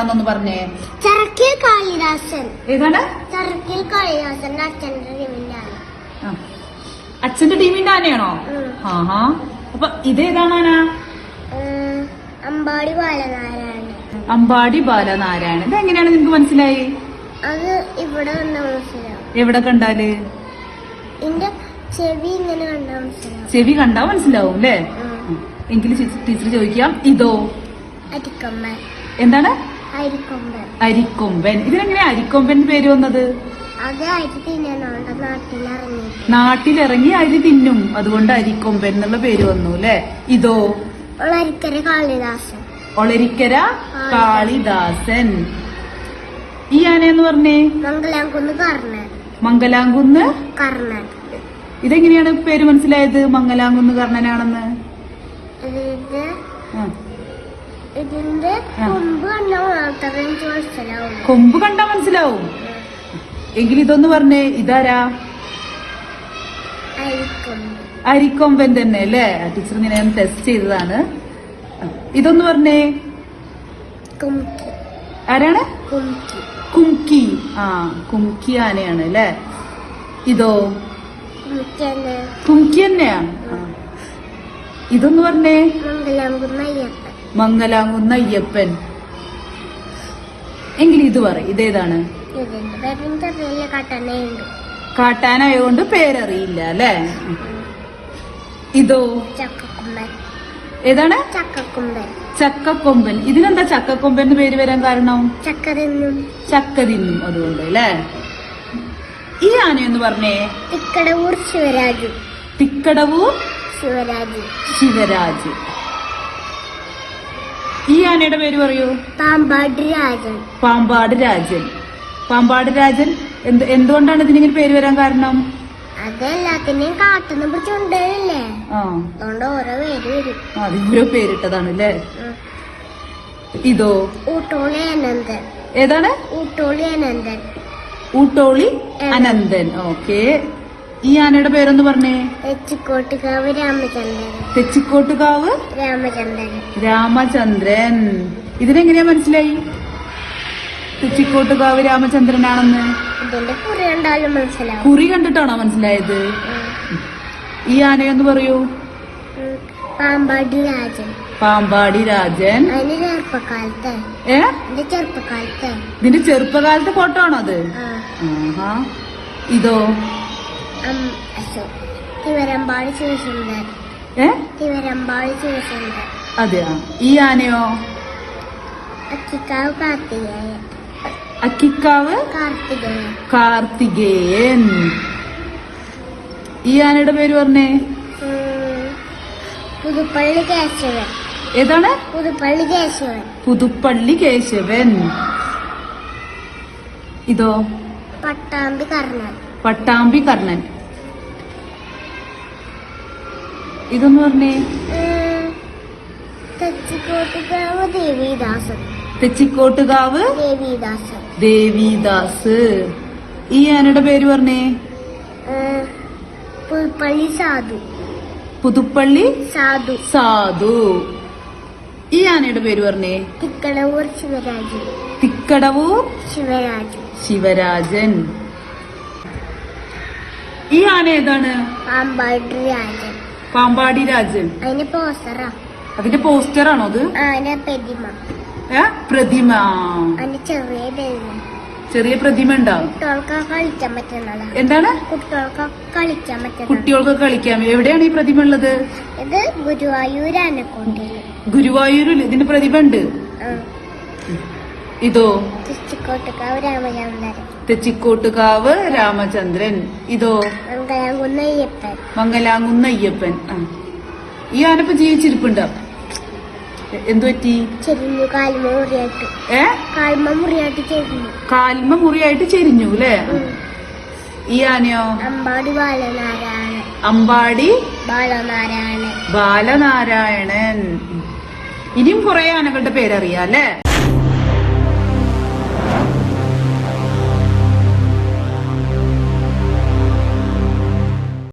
ആരാണെന്നൊന്ന് പറഞ്ഞേ. ചറക്കിൽ കാളിദാസൻ. ഏതാണ്? ചറക്കിൽ കാളിദാസൻ അച്ഛന്റെ ടീമിന്റെ ആ. അച്ഛന്റെ ടീമിന്റെ ആനയാണോ? ആഹാ. അപ്പൊ ഇതേതാണ് ആന? അമ്പാടി ബാലനാരായണൻ. അമ്പാടി ബാലനാരായണൻ. ഇത് എങ്ങനെയാണ് നിനക്ക് മനസ്സിലായി? അത് ഇവിടെ എവിടെ കണ്ടാൽ? ചെവി ഇങ്ങനെ കണ്ട മനസ്സിലാവും. ചെവി കണ്ടാ മനസ്സിലാവും അല്ലേ? എങ്കിലും എങ്കിൽ ടീച്ചർ ചോദിക്കാം ഇതോ? എന്താണ്? അരിക്കൊമ്പൻ. ഇതിനെങ്ങനെ അരിക്കൊമ്പൻ പേര് വന്നത്? നാട്ടിലിറങ്ങി അരി തിന്നും. അതുകൊണ്ട് അരിക്കൊമ്പൻ എന്നുള്ള പേര് വന്നു അല്ലെ? ഇതോ? ഒളരിക്കര കാളിദാസൻ. ഒളരിക്കര കാളിദാസൻ. ഈ ആനയെന്ന് പറഞ്ഞേ? മംഗലാംകുന്ന് കർണൻ. മംഗലാംകുന്ന് കർണൻ. ഇതെങ്ങനെയാണ് പേര് മനസ്സിലായത്? മംഗലാംകുന്ന് കർണനാണെന്ന്. ഇതിന്റെ. കൊമ്പ് മാത്രമേ കൊമ്പ് കണ്ടാ മനസ്സിലാവും. എങ്കിൽ ഇതൊന്ന് പറഞ്ഞേ ഇതാരാ? അരിക്കൊമ്പ്. അരിക്കൊമ്പൻ തന്നെ അല്ലേ? ടീച്ചർ ഇങ്ങനെ ടെസ്റ്റ് ചെയ്തതാണ്. ഇതൊന്ന് പറഞ്ഞേ. ആരാണ്? കുംകി ആ കുംകി ആനയാണ് അല്ലേ? ഇതോ? കുംകി തന്നെയാ. ഇതൊന്ന് പറഞ്ഞേ. മംഗലാംകുന്ന് അയ്യപ്പൻ. എങ്കിൽ ഇത് പറ ഇതേതാണ്? കാട്ടാനായതുകൊണ്ട് പേരറിയില്ല അല്ലേ? ഇതോ? ഏതാണ്? ചക്കക്കൊമ്പൻ. ചക്കക്കൊമ്പൻ ഇതിനെന്താ ചക്കക്കൊമ്പൻ എന്ന് പേര് വരാൻ കാരണം? ചക്ക തിന്നും ചക്ക തിന്നും അതുകൊണ്ട് അല്ലേ? ഈ ആനയെന്ന് പറഞ്ഞേ? തിക്കടവൂർ ശിവരാജു. തിക്കടവൂർ ശിവരാജു. ശിവരാജ്. ഈ ആനയുടെ പേര് പറയൂ? പാമ്പാട് രാജൻ. പാമ്പാട് രാജൻ. പാമ്പാട് രാജൻ എന്ത് എന്തുകൊണ്ടാണ് ഇതിനിങ്ങനെ പേര് വരാൻ കാരണം? അത് എല്ലാത്തിനെയും കാട്ടുന്ന പിടിച്ചുകൊണ്ടല്ലേ അതുകൊണ്ട് ഓരോ പേര് വരും. അത് ഓരോ പേരിട്ടതാണ് അല്ലേ ഇതോ? ഊട്ടോളി അനന്തൻ. ഏതാണ്? ഊട്ടോളി അനന്തൻ. ഊട്ടോളി അനന്തൻ. ഓക്കെ. ഈ ആനയുടെ പേരൊന്ന് പറഞ്ഞേ? തെച്ചിക്കോട്ടുകാവ് രാമചന്ദ്രൻ. തെച്ചിക്കോട്ടുകാവ്? രാമചന്ദ്രൻ. രാമചന്ദ്രൻ. ഇതിനെങ്ങനെയാ മനസ്സിലായി? തെച്ചിക്കോട്ടുകാവ് രാമചന്ദ്രനാണെന്ന്. കുറി കണ്ടാലും മനസ്സിലാവും. കുറി കണ്ടിട്ടാണോ മനസ്സിലായത്. ഈ ആനയൊന്ന് പറയൂ. പാമ്പാടി രാജൻ. പാമ്പാടി രാജൻ. ചെറുപ്പകാലത്തെ ചെറുപ്പക്കാലത്തെ. ഇതിന്റെ ചെറുപ്പകാലത്തെ ഫോട്ടോ ആണോ അത്? ഇതോ? അതെയാ? ഈ ആനയോ? അക്കിക്കാവ് കാർത്തികേയൻ. അക്കിക്കാവ് കാർത്തികേയൻ. കാർത്തികേയൻ. ഈ ആനയുടെ പേര് പറഞ്ഞേ. പുതുപ്പള്ളി കേശവൻ. ഏതാണ്? പുതുപ്പള്ളി കേശവൻ. പുതുപ്പള്ളി കേശവൻ. ഇതോ? പട്ടാമ്പി കർണൻ. പട്ടാമ്പി കർണൻ ഇതൊന്ന് പറഞ്ഞേ. തെച്ചിക്കോട്ടുകാവ് ദേവിദാസ്. ഈ ആനയുടെ പേര് പറഞ്ഞേ. പുതുപ്പള്ളി സാധു. പുതുപ്പള്ളി സാധു. സാധു. ഈ ആനയുടെ പേര് പറഞ്ഞേ? തിക്കടവൂർ ശിവരാജൻ. തിക്കടവൂർ ശിവരാജൻ. ശിവരാജൻ. ഈ ആന ഏതാണ്? പാമ്പാടി രാജൻ പാമ്പാടി രാജൻ. അതിന്റെ പോസ്റ്ററാ. അതിന്റെ പോസ്റ്റർ ആണോ അത് പ്രതിമ. ഏ? പ്രതിമ. ചെറിയ പ്രതിമ. ചെറിയ പ്രതിമ ഉണ്ടാവും കളിക്കാൻ എന്താണ്? കുട്ടികൾക്ക് കളിക്കാൻ പറ്റുന്ന കുട്ടികൾക്ക് കളിക്കാം. എവിടെയാണ് ഈ പ്രതിമ ഉള്ളത്? ഇത് ഗുരുവായൂർ ഗുരുവായൂരിൽ. ഇതിന്റെ പ്രതിമ ഉണ്ട്. ഇതോ? രാമചന്ദ്രൻ. തെച്ചിക്കോട്ടുകാവ് രാമചന്ദ്രൻ. ഇതോ? മംഗലാങ്കുന്ന അയ്യപ്പൻ ആ. ഈ ആനപ്പ ജീവിച്ചിരിപ്പുണ്ടോ എന്തുപറ്റി കാൽമ മുറിയായിട്ട്. ചെരിഞ്ഞു. അല്ലേ? ഈ ആനയോ അമ്പാടി ബാലനാരായണൻ. അമ്പാടി? ബാലനാരായണൻ. ബാലനാരായണൻ. ഇനിയും കുറെ ആനകളുടെ പേരറിയാം അല്ലേ?